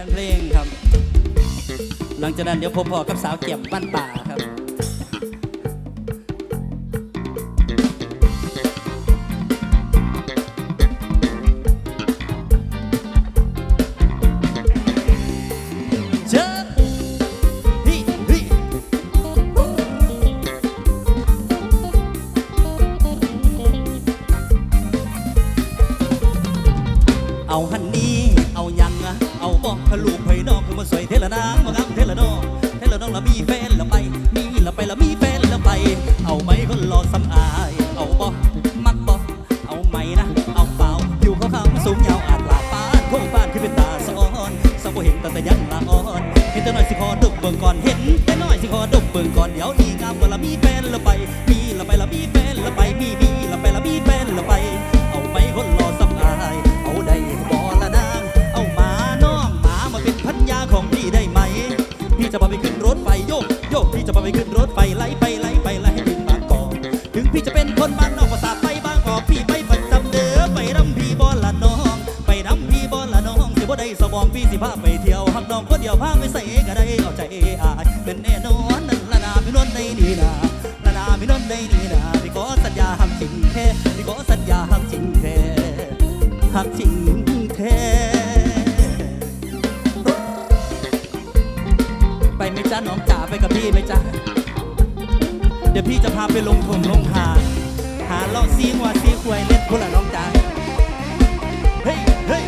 านเพลงครับ หลังจากนั้นเดี๋ยวพบพอกับสาวเกี่ยมบ้านป่าครับเจอฮิฮิเอาหันนี พะลูกไผ่นอกคือมาสวยเทละนางมางามเทละนองเทละนองละมีแฟนละไป มีละไปละมีแฟนละไป เอาไหมคนรอสำอายเอาบอมักบอเอาไหมนะ เอาเปล่าอยู่เขาข้าสูงยาวอาจลาป้านพวกบ้านคือเป็นตาสะออนสาวบ่เห็นแต่แต่ยังละอ่อน เห็นแต่น้อยสิขอดมเบิ่งก่อนเห็นแต่น้อยสิขอดมเบิ่งก่อนเดี๋ยวนี้งามว่าละมีแฟนละไป พี่จะพาไปขึ้นรถไฟโยกโยกพี่จะพาไปขึ้นรถไฟไล่ไปไล่ไปไล่ให้ถึงบางกอกถึงพี่จะเป็นคนบ้านนอกภาษาไปบางกอกพี่ไปประจำเด้อไปรำพี่บอลละน้อง ไปรำพี่บอลละน้องสิบ่ได้สบองพี่สิพาไปเที่ยวหักน้องคนเดียวพาไปใส่ก็ได้เอาใจอายเป็นแน่นอนนั่นละนาพี่นวลในนี่นาละนาพี่นวลในนี่นาพี่ขอสัญญาหักจริงแท้ จ้าน้องจ๋าไปกับพี่ไหมจ้าเดี๋ยวพี่จะพาไปลงทงลงหา หาเลาะซีงัวซีควายเล่นคนละน้องจ๋า เฮ้ยเฮ้ย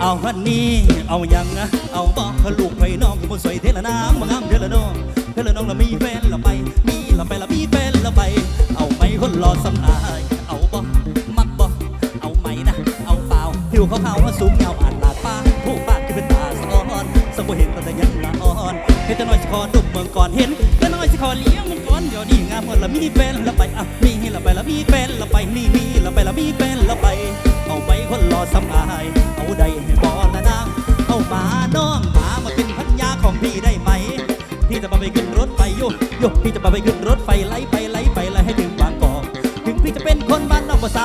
เอาฮันนี่ เอายังอะเอาบอกลูกไผ่น้องคนสวยเทละน้ำมางามเทละน้องเทละน้องละมีแฟนละไป มีละไปละมีแฟนละไป เอาไหมคนรอสำอาย ผิวเขาเขาสูงเงาอันลาดป้าผู้ป้าที่เป็นตาสะออนสมบูเห็นแต่ยังละอ่อนเห็นจะน้อยสิคอดุกเมืองก่อนเห็นก็น้อยสิคอเลี้ยงมังก่อนเดี๋ยวนี้งามหมดละมีเป็นละไปอะมีละไปละมีเป็นละไปมีมีละไปละมีเป็นละไป เอาไปคนรอสำอายเอาใด้บอละนะเอาหมาน้องหมามาเป็นพันยาของพี่ได้ไหมพี่จะไปไปขึ้นรถไฟโยโยพี่จะไปไปขึ้นรถไฟไล่ไปไล่ไปไล่ให้ถึงบางกอกถึงพี่จะเป็นคนบ้านนอกภาษา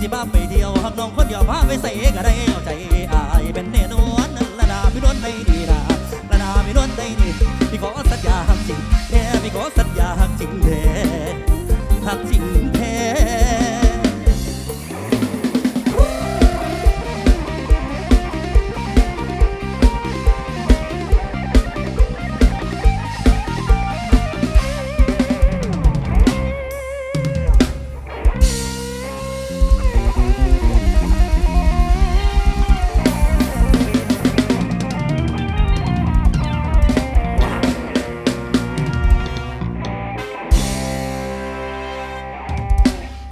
สิบ้าไปเดียวหักน้องคนเดียวพาไปใส่ก็ไรเอาใจอายเป็นแน่นอนละดาไม่ล้นได้ดีนาละดาไม่ล้นได้ดีพี่ขอสัญญาหักจริงแท้พี่ขอสัญญาหักจริงแท้หักจริงแท้